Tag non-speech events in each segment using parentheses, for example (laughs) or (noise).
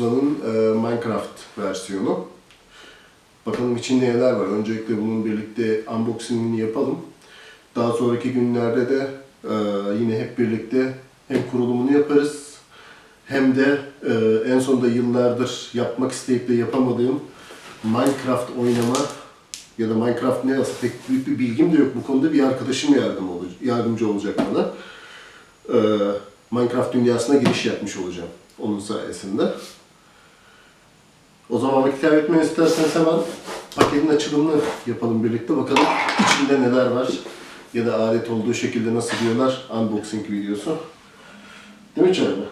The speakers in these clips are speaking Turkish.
One'ın e, Minecraft versiyonu. Bakalım içinde neler var. Öncelikle bunun birlikte unboxingini yapalım. Daha sonraki günlerde de e, yine hep birlikte hem kurulumunu yaparız hem de e, en sonunda yıllardır yapmak isteyip de yapamadığım Minecraft oynama ya da Minecraft ne aslında pek büyük bir bilgim de yok. Bu konuda bir arkadaşım yardım olacak, yardımcı olacak bana. E, Minecraft dünyasına giriş yapmış olacağım onun sayesinde. O zaman vakit kaybetmeni isterseniz hemen paketin açılımını yapalım birlikte. Bakalım içinde neler var ya da adet olduğu şekilde nasıl diyorlar unboxing videosu. Değil mi Çağrı?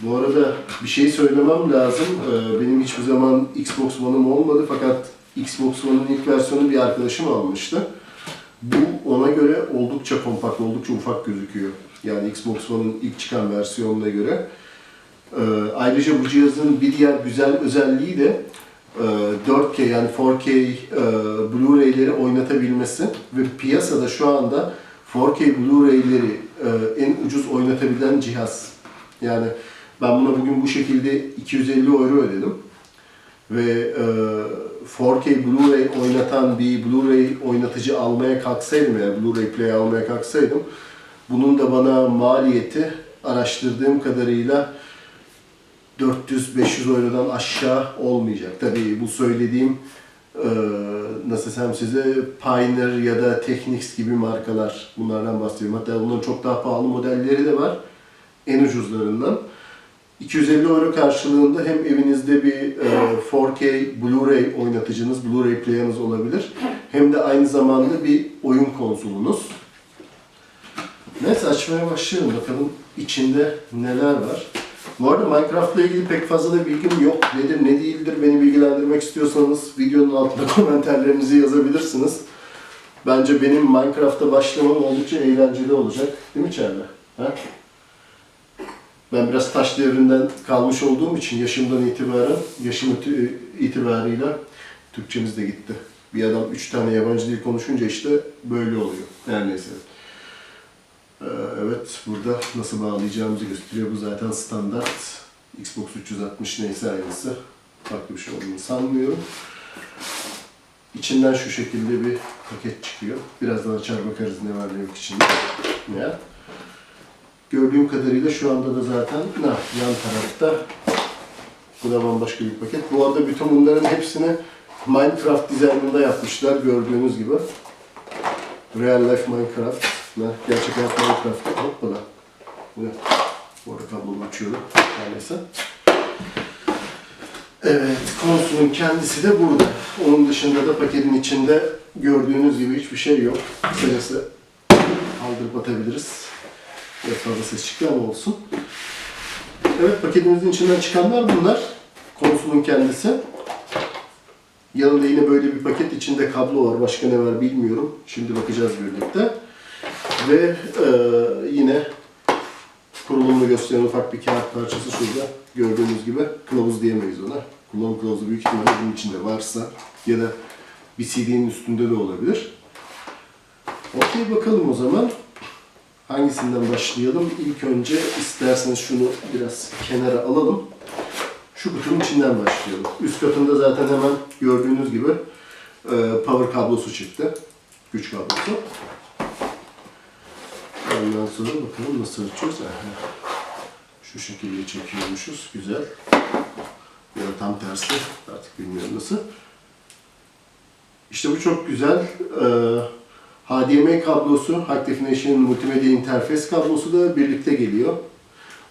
Bu arada bir şey söylemem lazım. Ee, Benim hiçbir zaman Xbox One'ım olmadı fakat Xbox One'ın ilk versiyonu bir arkadaşım almıştı. Bu ona göre oldukça kompakt, oldukça ufak gözüküyor. Yani Xbox One'ın ilk çıkan versiyonuna göre. Ee, ayrıca bu cihazın bir diğer güzel özelliği de e, 4K yani 4K e, Blu-ray'leri oynatabilmesi ve piyasada şu anda 4K Blu-ray'leri e, en ucuz oynatabilen cihaz. Yani ben buna bugün bu şekilde 250 euro ödedim. Ve e, 4K Blu-ray oynatan bir Blu-ray oynatıcı almaya kalksaydım yani Blu-ray Play almaya kalksaydım bunun da bana maliyeti araştırdığım kadarıyla 400-500 eurodan aşağı olmayacak. Tabii bu söylediğim e, nasıl desem size Pioneer ya da Technics gibi markalar bunlardan bahsediyorum. Hatta bunların çok daha pahalı modelleri de var. En ucuzlarından. 250 euro karşılığında hem evinizde bir e, 4K Blu-ray oynatıcınız, Blu-ray player'ınız olabilir. Hem de aynı zamanda bir oyun konsolunuz. Neyse açmaya başlayalım bakalım içinde neler var. Bu arada Minecraft'la ilgili pek fazla da bilgim yok. Nedir ne değildir beni bilgilendirmek istiyorsanız videonun altına (laughs) komenterlerinizi yazabilirsiniz. Bence benim Minecraft'a başlamam oldukça eğlenceli olacak. Değil mi Çerle? Ha? Ben biraz taş devrinden kalmış olduğum için yaşımdan itibaren, yaşım iti- itibarıyla Türkçemiz de gitti. Bir adam üç tane yabancı dil konuşunca işte böyle oluyor. Her neyse. Ee, Evet, burada nasıl bağlayacağımızı gösteriyor. Bu zaten standart. Xbox 360 neyse aynısı. Farklı bir şey olduğunu sanmıyorum. İçinden şu şekilde bir paket çıkıyor. Birazdan açar bakarız ne var ne yok içinde. Ya. Gördüğüm kadarıyla şu anda da zaten ne yan tarafta bu da bambaşka bir paket. Bu arada bütün bunların hepsini Minecraft dizaynında yapmışlar gördüğünüz gibi. Real life Minecraft. Ne? Gerçek hayat Minecraft. Hoppala. Ne? Bu arada kablomu açıyorum. Neyse. Evet, konsolun kendisi de burada. Onun dışında da paketin içinde gördüğünüz gibi hiçbir şey yok. Kısacası kaldırıp atabiliriz. Biraz fazla ses çıktı ama olsun. Evet, paketimizin içinden çıkanlar bunlar. Konsolun kendisi. Yanında yine böyle bir paket içinde kablo var. Başka ne var bilmiyorum. Şimdi bakacağız birlikte. Ve e, yine kurulumunu gösteren ufak bir kağıt parçası şurada. Gördüğünüz gibi kılavuz diyemeyiz ona. Kullanım kılavuzu büyük ihtimalle bunun içinde varsa ya da bir CD'nin üstünde de olabilir. Okey bakalım o zaman. Hangisinden başlayalım? İlk önce isterseniz şunu biraz kenara alalım. Şu kutunun içinden başlayalım. Üst katında zaten hemen gördüğünüz gibi e, power kablosu çıktı. Güç kablosu. Ondan sonra bakalım nasıl açıyoruz. Şu şekilde çekiyormuşuz. Güzel. Ya da tam tersi. Artık bilmiyorum nasıl. İşte bu çok güzel. Ee, HDMI kablosu, High Definition Multimedia Interface kablosu da birlikte geliyor.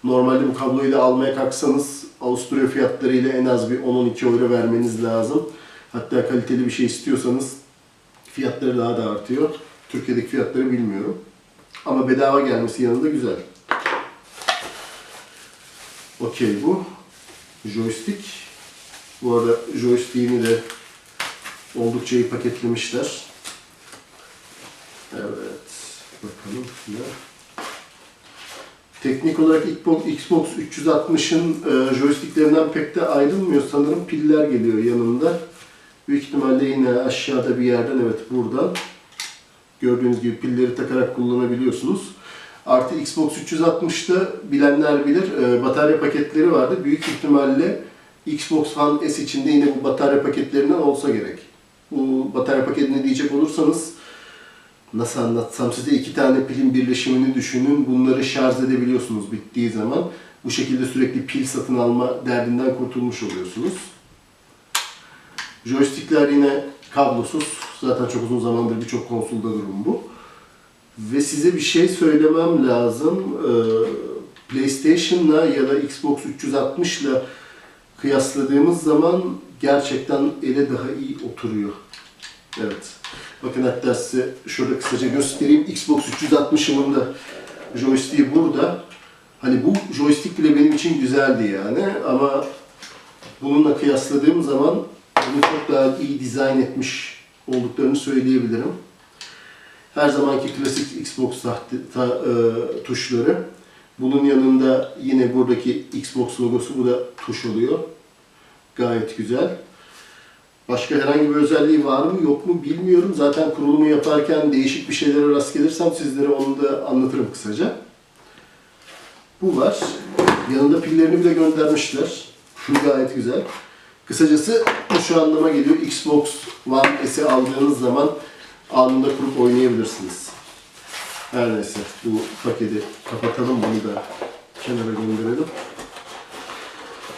Normalde bu kabloyu da almaya kalksanız Avusturya fiyatlarıyla en az bir 10-12 euro vermeniz lazım. Hatta kaliteli bir şey istiyorsanız fiyatları daha da artıyor. Türkiye'deki fiyatları bilmiyorum. Ama bedava gelmesi yanında güzel. Okey bu. Joystick. Bu arada joystick'ini de oldukça iyi paketlemişler. Evet. Bakalım ne? Teknik olarak Xbox 360'ın e, joysticklerinden pek de ayrılmıyor. Sanırım piller geliyor yanında. Büyük ihtimalle yine aşağıda bir yerden evet buradan gördüğünüz gibi pilleri takarak kullanabiliyorsunuz. Artı Xbox 360'da bilenler bilir e, batarya paketleri vardı. Büyük ihtimalle Xbox One S içinde yine bu batarya paketlerinden olsa gerek. Bu batarya paketini diyecek olursanız nasıl anlatsam size iki tane pilin birleşimini düşünün. Bunları şarj edebiliyorsunuz bittiği zaman. Bu şekilde sürekli pil satın alma derdinden kurtulmuş oluyorsunuz. Joystickler yine kablosuz. Zaten çok uzun zamandır birçok konsolda durum bu. Ve size bir şey söylemem lazım. Ee, PlayStation'la ya da Xbox 360'la kıyasladığımız zaman gerçekten ele daha iyi oturuyor. Evet. Bakın hatta size şurada kısaca göstereyim. Xbox 360'ımın da joystick'i burada. Hani bu joystick bile benim için güzeldi yani ama bununla kıyasladığım zaman bunu çok daha iyi dizayn etmiş olduklarını söyleyebilirim. Her zamanki klasik Xbox tahti, ta, e, tuşları. Bunun yanında yine buradaki Xbox logosu bu da tuş oluyor. Gayet güzel. Başka herhangi bir özelliği var mı yok mu bilmiyorum. Zaten kurulumu yaparken değişik bir şeylere rast gelirsem sizlere onu da anlatırım kısaca. Bu var. Yanında pillerini bile göndermişler. Gayet güzel. Kısacası bu şu anlama geliyor. Xbox One S'i aldığınız zaman anında kurup oynayabilirsiniz. Her neyse bu paketi kapatalım bunu da kenara gönderelim.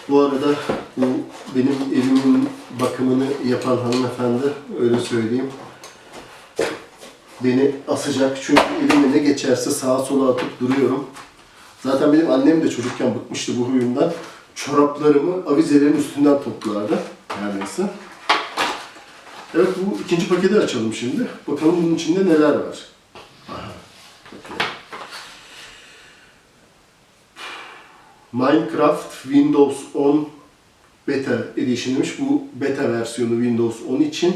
Bu arada bu benim evimin bakımını yapan hanımefendi öyle söyleyeyim. Beni asacak çünkü elime ne geçerse sağa sola atıp duruyorum. Zaten benim annem de çocukken bıkmıştı bu huyumdan. Çoraplarımı avizelerin üstünden toplardı. Her neyse. Evet bu ikinci paketi açalım şimdi. Bakalım bunun içinde neler var. Aha, bakayım. Minecraft Windows 10 Beta Edition demiş. Bu beta versiyonu Windows 10 için.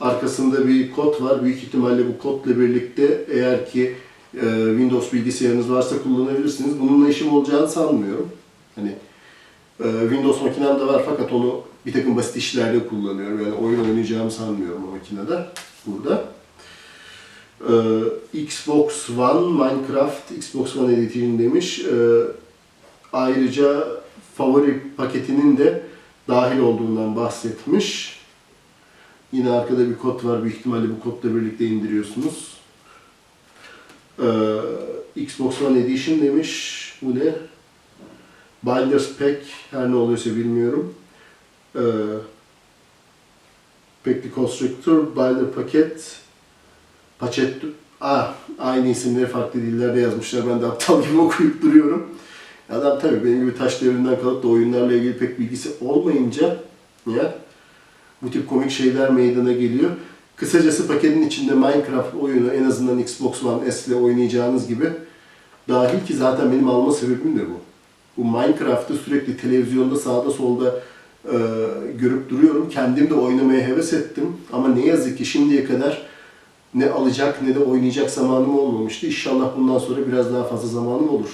Arkasında bir kod var. Büyük ihtimalle bu kodla birlikte eğer ki e, Windows bilgisayarınız varsa kullanabilirsiniz. Bununla işim olacağını sanmıyorum. Hani e, Windows makinem de var fakat onu bir takım basit işlerde kullanıyorum. Yani oyun oynayacağımı sanmıyorum o makinede. Burada. E, Xbox One Minecraft Xbox One Edition demiş. E, ayrıca favori paketinin de dahil olduğundan bahsetmiş. Yine arkada bir kod var. Büyük ihtimalle bu kodla birlikte indiriyorsunuz. Ee, Xbox One Edition demiş. Bu ne? Binders Pack. Her ne oluyorsa bilmiyorum. Ee, Packli Constrictor, Binder Paket, Paket... Ah, aynı isimleri farklı dillerde yazmışlar. Ben de aptal gibi (laughs) okuyup duruyorum. Adam tabii benim gibi taş devrinden kalıp da oyunlarla ilgili pek bilgisi olmayınca ya bu tip komik şeyler meydana geliyor. Kısacası paketin içinde Minecraft oyunu en azından Xbox One S ile oynayacağınız gibi dahil ki zaten benim alma sebebim de bu. Bu Minecraft'ı sürekli televizyonda sağda solda e, görüp duruyorum. Kendim de oynamaya heves ettim. Ama ne yazık ki şimdiye kadar ne alacak ne de oynayacak zamanım olmamıştı. İnşallah bundan sonra biraz daha fazla zamanım olur.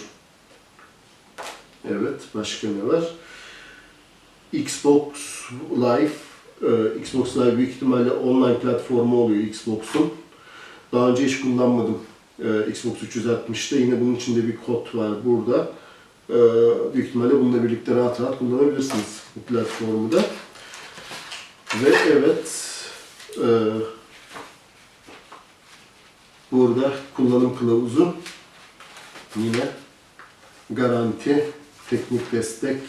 Evet, başka ne var? Xbox Live, e, Xbox Live büyük ihtimalle online platformu oluyor Xbox'un. Daha önce hiç kullanmadım e, Xbox 360'da. Yine bunun içinde bir kod var burada. E, büyük ihtimalle bununla birlikte rahat rahat kullanabilirsiniz bu platformu da. Ve evet, e, burada kullanım kılavuzu yine garanti, teknik destek,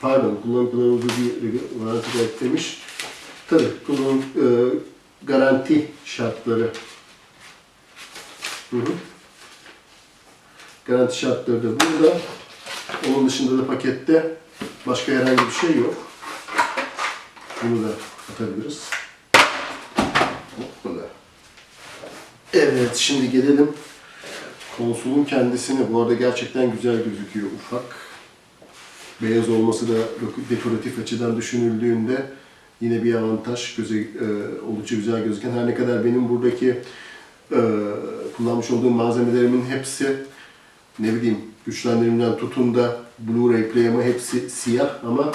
pardon kullanım kılavuzu bir garanti destek demiş. Tabii kullanım e, garanti şartları. Hı hı. Garanti şartları da burada. Onun dışında da pakette başka herhangi bir şey yok. Bunu da atabiliriz. Hoppala. Evet, şimdi gelelim konsolun kendisine. Bu arada gerçekten güzel gözüküyor ufak. Beyaz olması da dekoratif açıdan düşünüldüğünde yine bir avantaj. Göze, e, oldukça güzel gözüken. Her ne kadar benim buradaki e, kullanmış olduğum malzemelerimin hepsi ne bileyim güçlendirimden tutun da Blu-ray play'ime hepsi siyah ama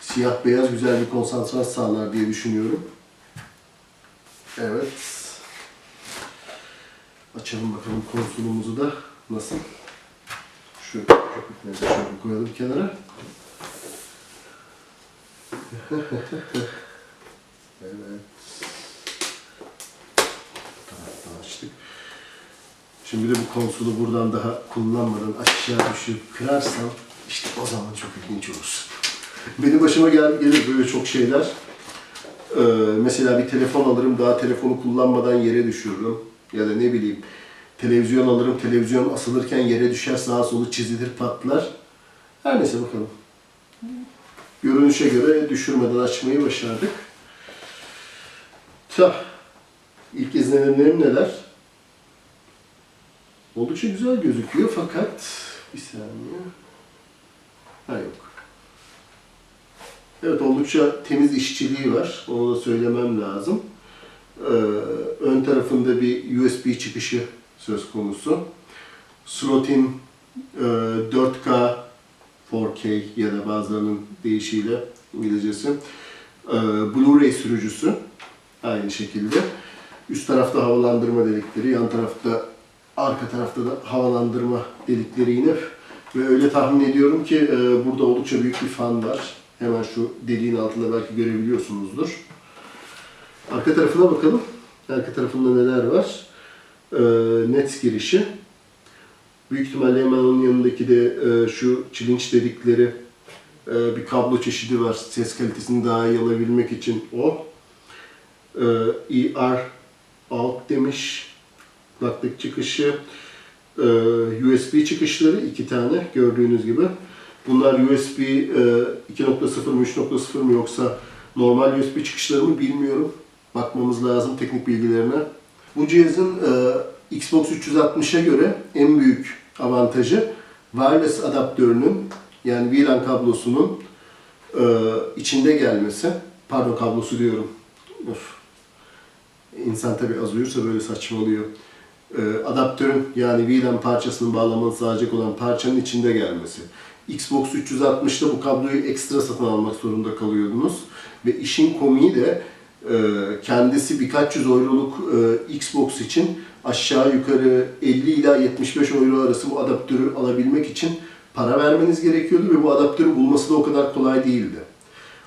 siyah beyaz güzel bir konsantrasyon sağlar diye düşünüyorum. Evet. Açalım bakalım konsolumuzu da nasıl. Şu köpükleri de şöyle koyalım kenara. (laughs) evet. Taraftan açtık. Şimdi bir de bu konsolu buradan daha kullanmadan aşağı düşüp kırarsam işte o zaman çok ilginç olur. Benim başıma gel gelir böyle çok şeyler. Ee, mesela bir telefon alırım, daha telefonu kullanmadan yere düşürürüm. Ya da ne bileyim, televizyon alırım, televizyon asılırken yere düşer, sağa solu çizilir, patlar. Her neyse bakalım. Görünüşe göre düşürmeden açmayı başardık. Tah. İlk izlenimlerim neler? Oldukça güzel gözüküyor fakat bir saniye. Ha yok. Evet oldukça temiz işçiliği var. Onu da söylemem lazım. Ee, ön tarafında bir USB çıkışı söz konusu. Slot'in e, 4K 4K ya da bazılarının deyişiyle İngilizcesi. Ee, Blu-ray sürücüsü aynı şekilde. Üst tarafta havalandırma delikleri, yan tarafta arka tarafta da havalandırma delikleri yine. Ve öyle tahmin ediyorum ki e, burada oldukça büyük bir fan var. Hemen şu deliğin altında belki görebiliyorsunuzdur. Arka tarafına bakalım. Arka tarafında neler var? E, net girişi. Büyük ihtimalle hemen onun yanındaki de e, şu çilinç dedikleri e, bir kablo çeşidi var. Ses kalitesini daha iyi alabilmek için o. E, ER out demiş. Kulaklık çıkışı. E, USB çıkışları iki tane gördüğünüz gibi. Bunlar USB e, 2.0 mı 3.0 mı yoksa normal USB çıkışları mı bilmiyorum. Bakmamız lazım teknik bilgilerine. Bu cihazın e, Xbox 360'a göre en büyük avantajı wireless adaptörünün yani VLAN kablosunun e, içinde gelmesi. Pardon kablosu diyorum. Of. İnsan tabi az uyursa böyle saçmalıyor. E, adaptörün yani VLAN parçasının bağlamanı sağlayacak olan parçanın içinde gelmesi. Xbox 360'da bu kabloyu ekstra satın almak zorunda kalıyordunuz. Ve işin komiği de kendisi birkaç yüz euroluk e, Xbox için aşağı yukarı 50 ila 75 euro arası bu adaptörü alabilmek için para vermeniz gerekiyordu ve bu adaptörü bulması da o kadar kolay değildi.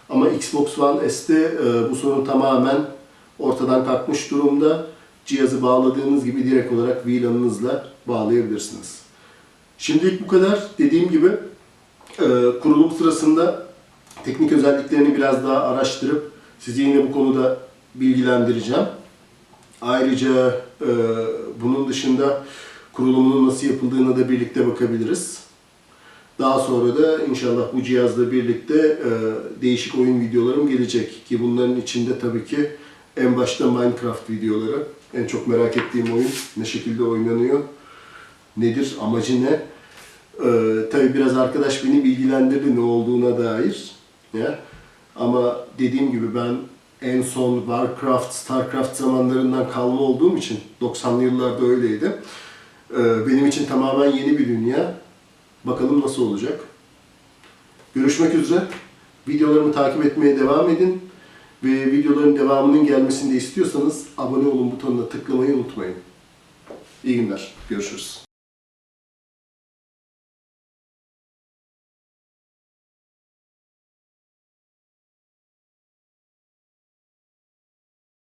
Ama Xbox One S'te e, bu sorun tamamen ortadan kalkmış durumda. Cihazı bağladığınız gibi direkt olarak VLAN'ınızla bağlayabilirsiniz. Şimdilik bu kadar. Dediğim gibi e, kurulum sırasında teknik özelliklerini biraz daha araştırıp sizi yine bu konuda bilgilendireceğim. Ayrıca e, bunun dışında kurulumunun nasıl yapıldığına da birlikte bakabiliriz. Daha sonra da inşallah bu cihazla birlikte e, değişik oyun videolarım gelecek. Ki bunların içinde tabii ki en başta Minecraft videoları. En çok merak ettiğim oyun ne şekilde oynanıyor, nedir, amacı ne? Ee, tabii biraz arkadaş beni bilgilendirdi ne olduğuna dair. Ya. Ama dediğim gibi ben en son Warcraft, Starcraft zamanlarından kalma olduğum için 90'lı yıllarda öyleydi. Ee, benim için tamamen yeni bir dünya. Bakalım nasıl olacak. Görüşmek üzere. Videolarımı takip etmeye devam edin. Ve videoların devamının gelmesini de istiyorsanız abone olun butonuna tıklamayı unutmayın. İyi günler. Görüşürüz.